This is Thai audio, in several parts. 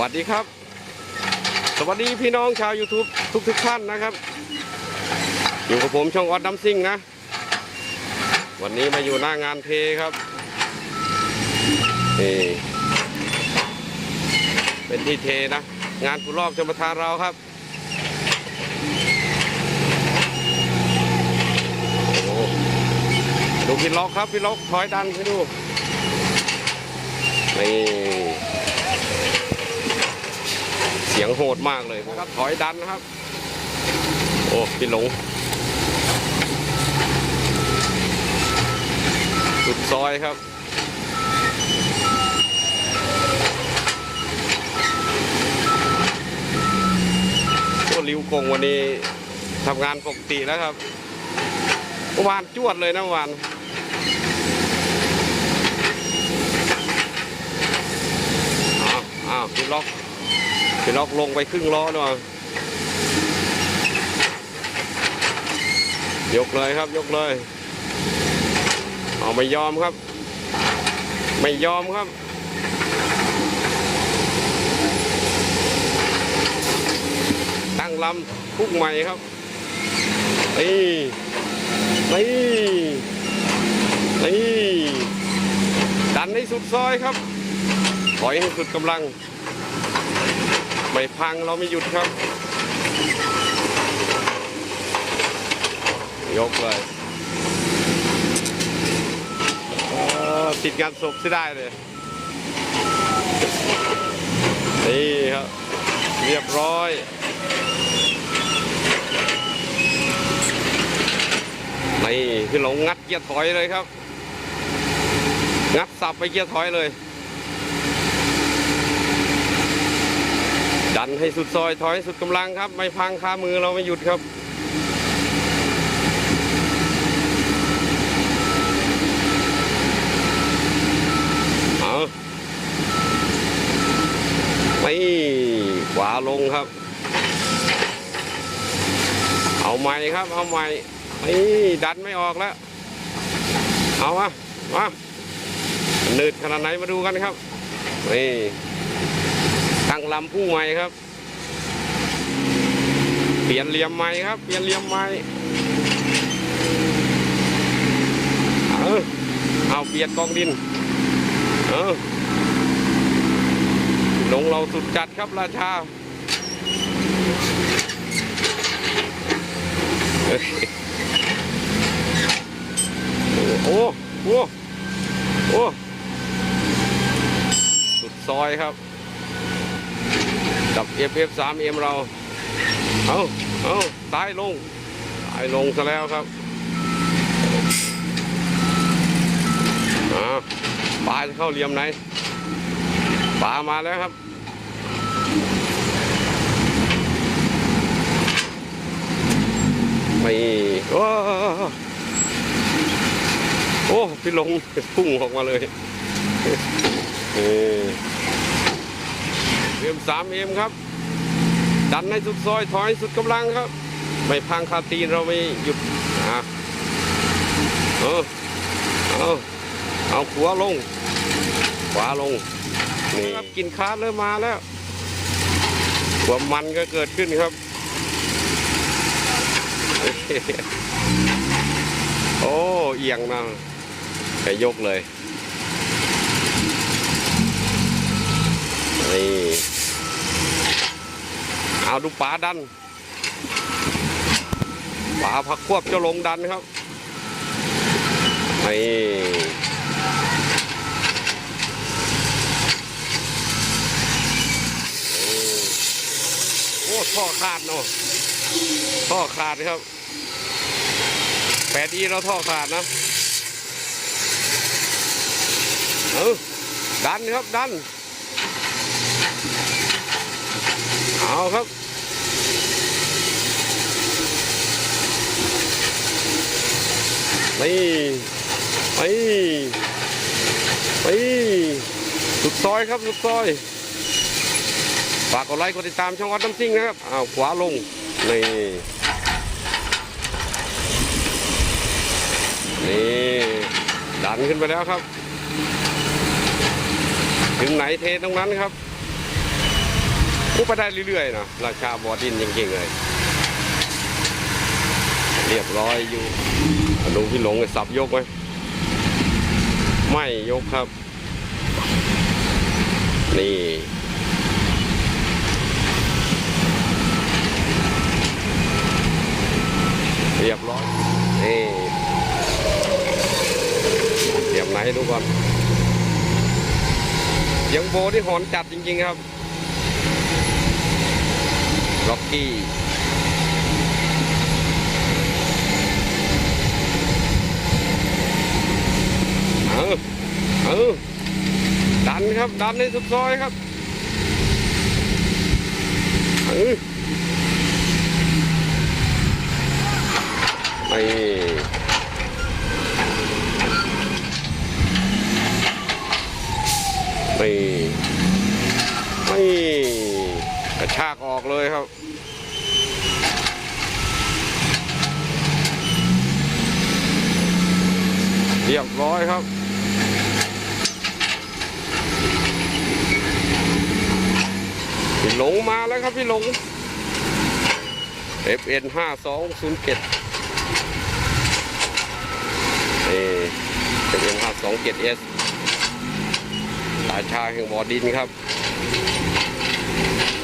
วัสดีครับ สวัสดีพี่น้องชาว YouTube ทุกทุกท่านนะครับ อยู่กับผมช่องออดดัมซิ่งนะ วันนี้มาอยู่หน้างานเทครับนี่เป็นที่เทนะ งานผู้รอบชมประทานเราครับดูพี่ล็อกครับพี่ล็อกถอยดันให้ดูนี่ สียงโหดมากเลยครับถอยดันนะครับ โอ้พี่หลงสุดซอยครับตัวริวกงวันนี้ทำงานปกติแล้วครับเมื่อวานจวดเลยนะเมื่อวานอ้าวอ้าวพี่ล็อก พี่ล็อกลงไปครึ่งล้อด้วยยกเลยครับยกเลยเอาไม่ยอมครับ ไม่ยอมครับตั้งลำพุ่ใหม่ครับนี่นี่นี่ดันให้สุดซอยครับถอยให้สุดกำลัง ไม่พังเราไม่หยุดครับ ยกเลยเออติดงานศพใช่ได้เลย นี่ครับ เรียบร้อยนี่คือหลงงัดเกียร์ถอยเลยครับ งัดสับไปเกียร์ถอยเลย ดันให้สุดซอยถอยให้สุดกำลังครับ ไม่พังคามือเราไม่หยุดครับเอาไม่ขวาลงครับ เอาใหม่ครับ เอาใหม่นี่ดันไม่ออกแล้ว เอามามาหนืดขนาดไหนมาดูกันครับนี่ ลำพุ่งใหม่ครับ เปลี่ยนเหลี่ยมใหม่ครับ เปลี่ยนเหลี่ยมใหม่เอาเอาเปลี่ยนกองดิน เออลงเราสุดจัดครับราชาเอ้ยโอ้โหโอ้ สุดซอยครับ กับ FF 3 M เรา เอาเอาตายลง ตายลงซะแล้วครับอ่าปลาจะเข้าเหลี่ยมไหน ปลามาแล้วครับไม่โอ้โอ้พี่ลงพุ่งออกมาเลยเอ็มสามเอ็มครับ ดันให้สุดซอยถอยสุดกำลังครับ ไม่พังคาตีนเราไม่หยุดอะเออเอาเอาขวาลง ขวาลงนี่ครับกินคาร์เริ่มมาแล้วความมันก็เกิดขึ้นครับ โอ้เอียงนะแกยกเลยนี่ เอาดูป๋าดันป๋าผักควบเจะลงดันครับนี่โอ้ท่อขาดเนาะท่อขาดครับแปดอีเราท่อขาดนะเออดันครับดัน เอาครับ นี่นี่นี่สุดซอยครับสุดซอยฝากกดไลค์กดติดตามช่องวัดน้ำซิ่งนะครับอ้าวขวาลงนี่นี่ดันขึ้นไปแล้วครับ ถึงไหนเทตรงนั้นครับกูไปได้เรื่อยๆนะราชาบอดินจริงๆเลย เรียบร้อยอยู่ ดูพี่หลงสับยกไหมไม่ยกครับ นี่เรียบร้อยนี่เรียมไหนดูก่อนยังโบที่หอนจัดจริงๆครับล็อกกี้ เอาเอาดัน ครับ ดันในสุดซอยครับเออไม่ไม่ไม่กระชากออกเลยครับเรียบร้อยครับ พี่หลงมาแล้วครับพี่หลง FN ห้าสองศูนย์เจ็ดเอ FN ห้าสองเจ็ด S ราชาแห่งบ่อดินครับ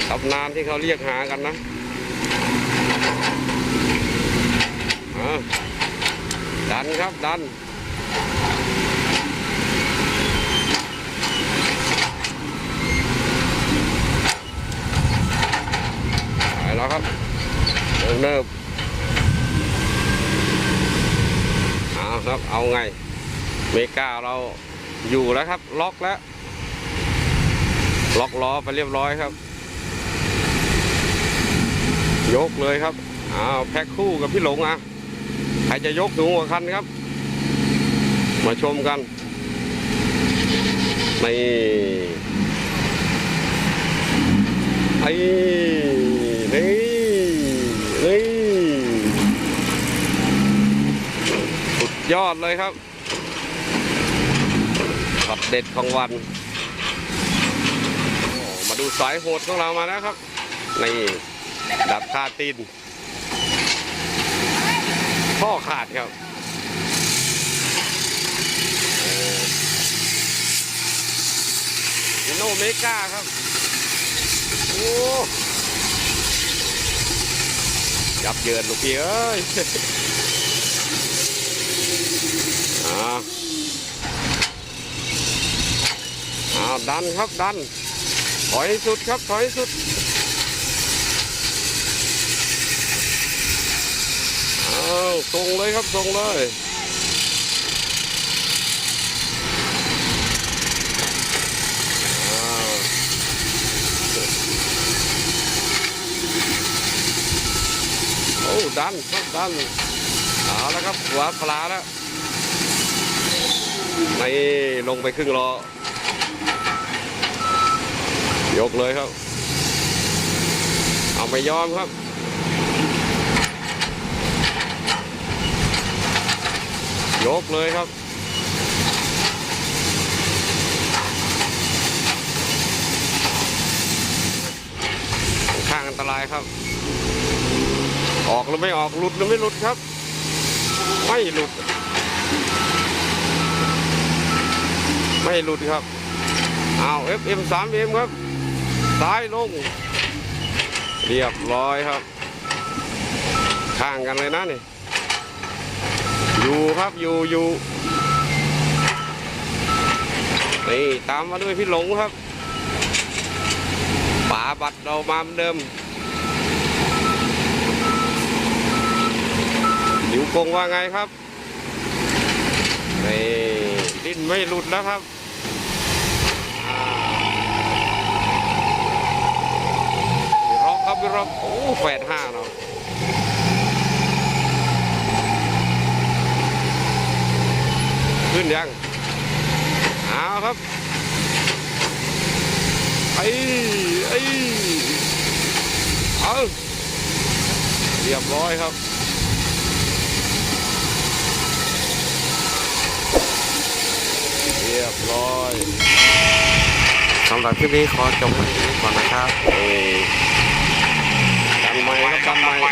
ตำนานที่เขาเรียกหากันนะดันครับดัน แล้วครับเริ่มเริ่มเอาครับเอาไงเมกาเราอยู่แล้วครับ ล็อกแล้ว ล็อกล้อไปเรียบร้อยครับ ยกเลยครับเอาแพ็คคู่กับพี่หลงอะใครจะยกสูงกว่าคันครับ มาชมกันนี่ไอ้ นี่นี่สุดยอดเลยครับขับเด็ดของวัน มาดูสายโหดของเรามาแล้วครับนี่ดับคาตีนข้อขาดครับโนเมกาครับ โอ้ ยับเยินลูกพี่เอ้ยอ่าอาดันครับดัน ถอยสุดครับ ถอยสุดอ้าวส่งเลยครับส่งเลยอ้าวโอ้ ดันครับดันเอาแล้วครับหัวปลาแล้วไม่ลงไปครึ่งล้อยกเลยครับ เอาไม่ยอมครับยกเลยครับ ข้างอันตรายครับ ออกหรือไม่ออกหลุดหรือไม่หลุดครับ ไม่หลุด ไม่หลุดครับเอา FM 3 M ครับซ้ายลง เรียบร้อยครับ ข้างกันเลยนะนี่ อยู่ครับอยู่อยู่นี่ตามมาด้วยพี่หลงครับป๋าบัตรเรามาเหมือนเดิม ดิวกงว่าไงครับนี่ดิ้นไม่หลุดแล้วครับรอกครับพี่ร็อกโอ้แฝดห้าเนาะขึ้นยังเอาครับไอ้ไอ้เอาเรียบร้อยครับ ยบร้อยสำหรับคลิปนี้ขอจบไว้ก่อนนะครับเอดังไม้ครับดังไม